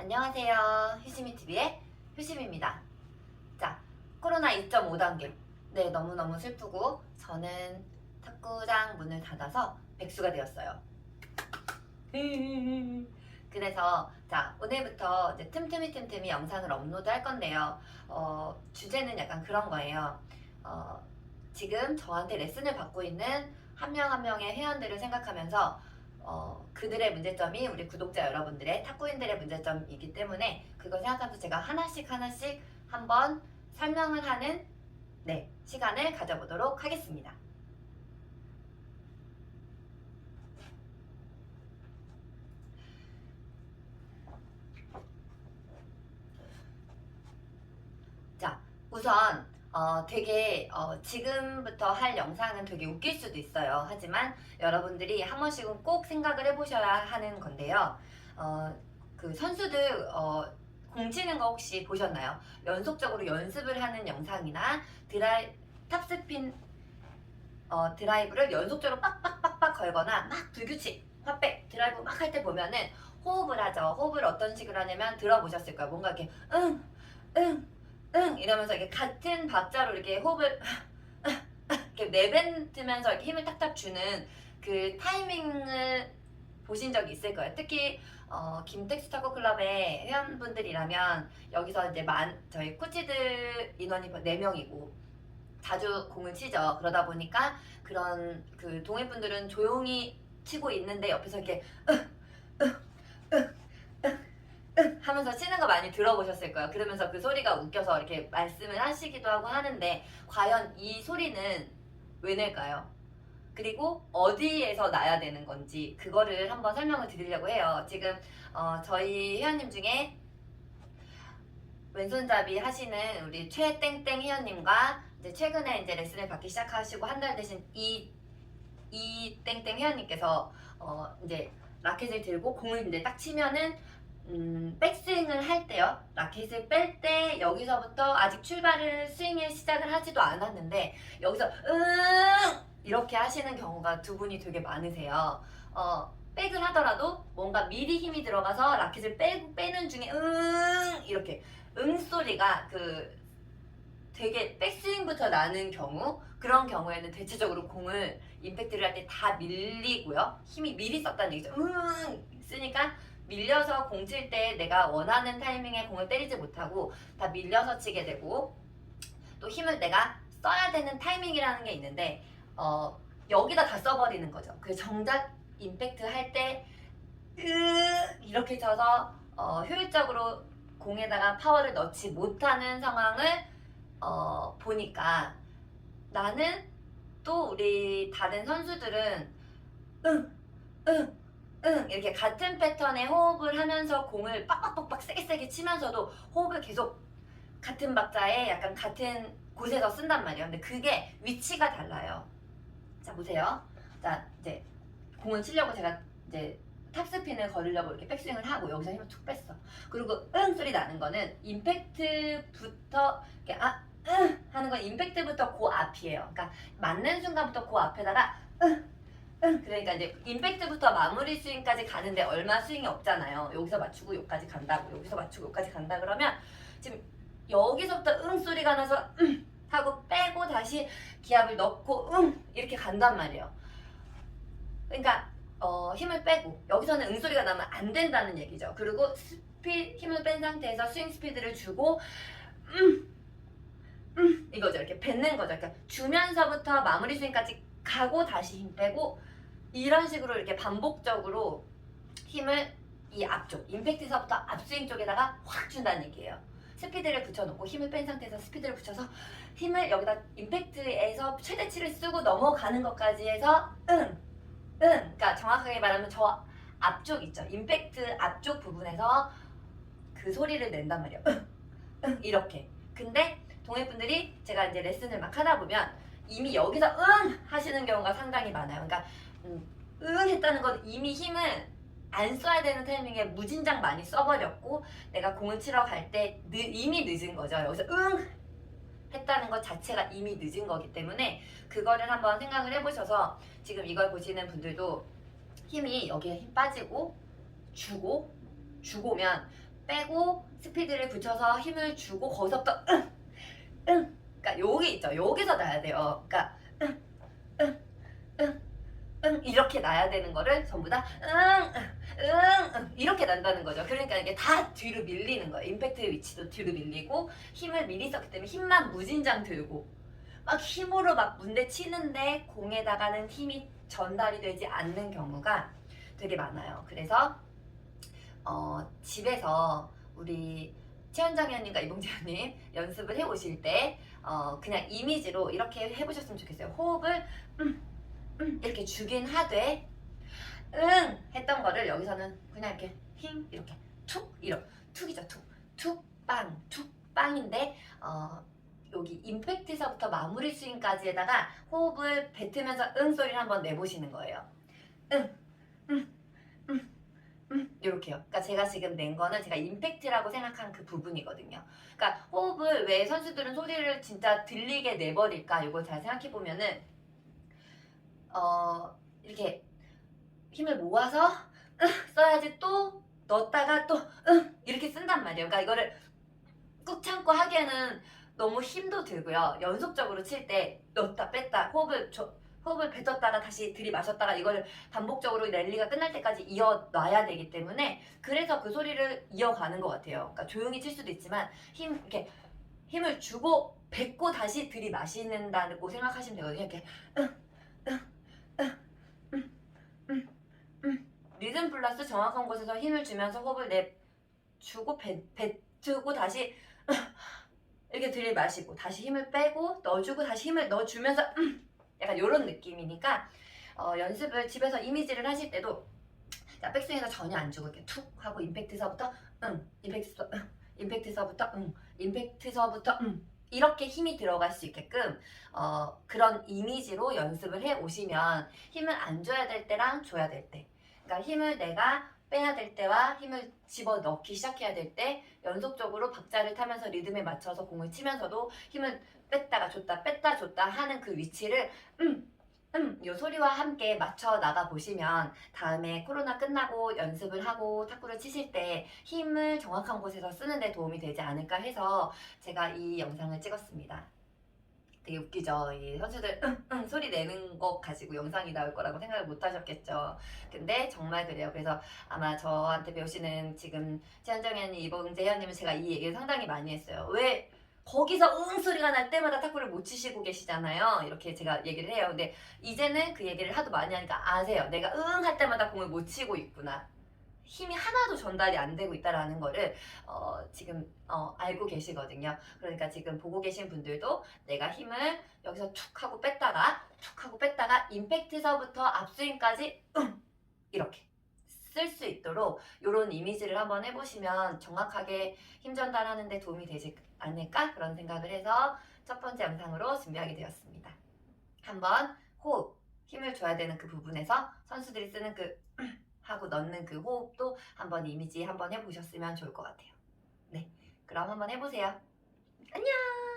안녕하세요. 휴시미TV의 휴심입니다. 자, 코로나 2.5단계. 네, 너무너무 슬프고, 저는 탁구장 문을 닫아서 백수가 되었어요. 그래서, 자, 오늘부터 이제 틈틈이 틈틈이 영상을 업로드 할 건데요. 어, 주제는 약간 그런 거예요. 어, 지금 저한테 레슨을 받고 있는 한 명한 명의 회원들을 생각하면서 어, 그들의 문제점이 우리 구독자 여러분들의 탁구인들의 문제점이기 때문에 그걸 생각하면서 제가 하나씩 하나씩 한번 설명을 하는 네, 시간을 가져보도록 하겠습니다. 자, 우선 어, 되게 어, 지금부터 할 영상은 되게 웃길 수도 있어요. 하지만 여러분들이 한 번씩은 꼭 생각을 해보셔야 하는 건데요. 어, 그 선수들 어, 공 치는 거 혹시 보셨나요? 연속적으로 연습을 하는 영상이나 드라이 탑스핀 어, 드라이브를 연속적으로 빡빡빡빡 걸거나 막 불규칙 헛백 드라이브 막 할 때 보면은 호흡을 하죠. 호흡을 어떤 식으로 하냐면 들어보셨을 거예요. 뭔가 이렇게 응, 응, 응 이러면서 이렇게 같은 박자로 이렇게 호흡을 이렇게 내뱉으면서 이렇게 힘을 탁탁 주는 그 타이밍을 보신 적이 있을 거예요. 특히 어, 김택수 타코 클럽의 회원분들이라면 여기서 이제 만 저희 코치들 인원이 4명이고 자주 공을 치죠. 그러다 보니까 그런 그 동해분들은 조용히 치고 있는데 옆에서 이렇게 하면서 치는 거 많이 들어보셨을 거예요. 그러면서 그 소리가 웃겨서 이렇게 말씀을 하시기도 하고 하는데 과연 이 소리는 왜 낼까요? 그리고 어디에서 나야 되는 건지 그거를 한번 설명을 드리려고 해요. 지금 어, 저희 회원님 중에 왼손잡이 하시는 우리 최땡땡 회원님과 이제 최근에 이제 레슨을 받기 시작하시고 한 달 되신 이, 이 땡땡 회원님께서 어, 이제 라켓을 들고 공을 이제 딱 치면은 음, 백스윙을 할 때요. 라켓을 뺄 때 여기서부터 아직 출발을 스윙을 시작을 하지도 않았는데 여기서 응 이렇게 하시는 경우가 두 분이 되게 많으세요. 어, 백을 하더라도 뭔가 미리 힘이 들어가서 라켓을 빼, 빼는 중에 응 이렇게 응 소리가 그 되게 백스윙부터 나는 경우 그런 경우에는 대체적으로 공을 임팩트를 할 때 다 밀리고요. 힘이 미리 썼다는 얘기죠. 응 쓰니까 밀려서 공 칠 때 내가 원하는 타이밍에 공을 때리지 못하고 다 밀려서 치게 되고 또 힘을 내가 써야 되는 타이밍이라는 게 있는데 어, 여기다 다 써버리는 거죠. 그 정작 임팩트 할 때 이렇게 쳐서 어, 효율적으로 공에다가 파워를 넣지 못하는 상황을 어, 보니까 나는 또 우리 다른 선수들은 응, 응, 응 이렇게 같은 패턴의 호흡을 하면서 공을 빡빡빡빡 세게 세게 치면서도 호흡을 계속 같은 박자에 약간 같은 곳에서 쓴단 말이에요. 근데 그게 위치가 달라요. 자 보세요. 자 이제 공을 치려고 제가 이제 탑스핀을 걸으려고 이렇게 백스윙을 하고 여기서 힘을 툭 뺐어. 그리고 응 소리 나는 거는 임팩트부터 이렇게 아 응 하는 건 임팩트부터 그 앞이에요. 그러니까 맞는 순간부터 그 앞에다가 응 응, 그러니까 이제 임팩트부터 마무리 스윙까지 가는데 얼마 스윙이 없잖아요. 여기서 맞추고 여기까지 간다고 여기서 맞추고 여기까지 간다 그러면 지금 여기서부터 응 소리가 나서 응 하고 빼고 다시 기압을 넣고 응 이렇게 간단 말이에요. 그러니까 어, 힘을 빼고 여기서는 응 소리가 나면 안 된다는 얘기죠. 그리고 스피 힘을 뺀 상태에서 스윙 스피드를 주고 음, 음 이거죠. 이렇게 뱉는 거죠. 그러니까 주면서부터 마무리 스윙까지 가고 다시 힘 빼고 이런 식으로 이렇게 반복적으로 힘을 이 앞쪽 임팩트에서부터 앞스윙 쪽에다가 확 준다는 얘기예요. 스피드를 붙여놓고 힘을 뺀 상태에서 스피드를 붙여서 힘을 여기다 임팩트에서 최대치를 쓰고 넘어가는 것까지 해서 응, 응. 그러니까 정확하게 말하면 저 앞쪽 있죠. 임팩트 앞쪽 부분에서 그 소리를 낸단 말이에요. 응, 응, 이렇게. 근데 동해분들이 제가 이제 레슨을 막 하다 보면 이미 여기서 응 하시는 경우가 상당히 많아요. 그러니까 음, 응 했다는 건 이미 힘을 안 써야 되는 타이밍에 무진장 많이 써버렸고 내가 공을 치러 갈 때 이미 늦은 거죠. 여기서 응 했다는 것 자체가 이미 늦은 거기 때문에 그거를 한번 생각을 해보셔서 지금 이걸 보시는 분들도 힘이 여기에 힘 빠지고 주고 주고면 빼고 스피드를 붙여서 힘을 주고 거기서부터 응, 응. 그러니까 여기 있죠. 여기서 나야 돼요. 그러니까 응, 응, 응, 응 이렇게 나야 되는 거를 전부 다 응, 응, 응 이렇게 난다는 거죠. 그러니까 이게 다 뒤로 밀리는 거예요. 임팩트 위치도 뒤로 밀리고 힘을 미리 썼기 때문에 힘만 무진장 들고 막 힘으로 막 문대 치는데 공에다가는 힘이 전달이 되지 않는 경우가 되게 많아요. 그래서 어, 집에서 우리 최현정 의원님과 이봉재 의원님 연습을 해오실 때 어, 그냥 이미지로 이렇게 해보셨으면 좋겠어요. 호흡을 음, 음, 이렇게 주긴 하되 응 했던 거를 여기서는 그냥 이렇게 힘 이렇게 툭 이렇게 툭이죠 툭 툭빵 툭빵인데 어, 여기 임팩트에서부터 마무리 스윙까지에다가 호흡을 뱉으면서 응 소리를 한번 내보시는 거예요. 응, 응, 응, 응 이렇게요. 그러니까 제가 지금 낸 거는 제가 임팩트라고 생각한 그 부분이거든요. 그러니까 호흡을 왜 선수들은 소리를 진짜 들리게 내버릴까? 이걸 잘 생각해 보면은 어 이렇게 힘을 모아서 응, 써야지 또 넣었다가 또 응, 이렇게 쓴단 말이에요. 그러니까 이거를 꾹 참고 하기에는 너무 힘도 들고요. 연속적으로 칠 때 넣었다 뺐다 호흡을 조- 호흡을 뱉었다가 다시 들이마셨다가 이걸 반복적으로 랠리가 끝날 때까지 이어놔야 되기 때문에 그래서 그 소리를 이어가는 것 같아요. 그러니까 조용히 칠 수도 있지만 힘 이렇게 힘을 주고 뱉고 다시 들이마시는다고 생각하시면 되거든요. 이렇게 응, 응. 리듬 플러스 정확한 곳에서 힘을 주면서 호흡을 내 주고 뱉, 뱉고 다시 이렇게 들이마시고 다시 힘을 빼고 넣어주고 다시 힘을 넣어주면서 음, 약간 이런 느낌이니까 어, 연습을 집에서 이미지를 하실 때도 자, 백스윙에서 전혀 안 주고 이렇게 툭 하고 임팩트서부터 응 임팩트서 응 임팩트서부터 응 임팩트서부터 응 이렇게 힘이 들어갈 수 있게끔 어, 그런 이미지로 연습을 해 오시면 힘을 안 줘야 될 때랑 줘야 될 때. 그러니까 힘을 내가 빼야 될 때와 힘을 집어 넣기 시작해야 될 때 연속적으로 박자를 타면서 리듬에 맞춰서 공을 치면서도 힘을 뺐다가 줬다 뺐다 줬다 하는 그 위치를 음, 음, 요 소리와 함께 맞춰 나가 보시면 다음에 코로나 끝나고 연습을 하고 탁구를 치실 때 힘을 정확한 곳에서 쓰는 데 도움이 되지 않을까 해서 제가 이 영상을 찍었습니다. 되게 웃기죠. 이 선수들 응, 응 소리 내는 것 가지고 영상이 나올 거라고 생각을 못 하셨겠죠. 근데 정말 그래요. 그래서 아마 저한테 배우시는 지금 최현정현님, 이봉재 회원님은 제가 이 얘기를 상당히 많이 했어요. 왜 거기서 응 소리가 날 때마다 탁구를 못 치시고 계시잖아요. 이렇게 제가 얘기를 해요. 근데 이제는 그 얘기를 하도 많이 하니까 아세요. 내가 응 할 때마다 공을 못 치고 있구나. 힘이 하나도 전달이 안 되고 있다라는 거를 어, 지금 어, 알고 계시거든요. 그러니까 지금 보고 계신 분들도 내가 힘을 여기서 툭 하고 뺐다가 툭 하고 뺐다가 임팩트서부터 앞스윙까지 응 이렇게 쓸 수 있도록 이런 이미지를 한번 해보시면 정확하게 힘 전달하는 데 도움이 되지 않을까 그런 생각을 해서 첫 번째 영상으로 준비하게 되었습니다. 한번 호흡 힘을 줘야 되는 그 부분에서 선수들이 쓰는 그 하고 넣는 그 호흡도 한번 이미지 한번 해보셨으면 좋을 것 같아요. 네, 그럼 한번 해보세요. 안녕.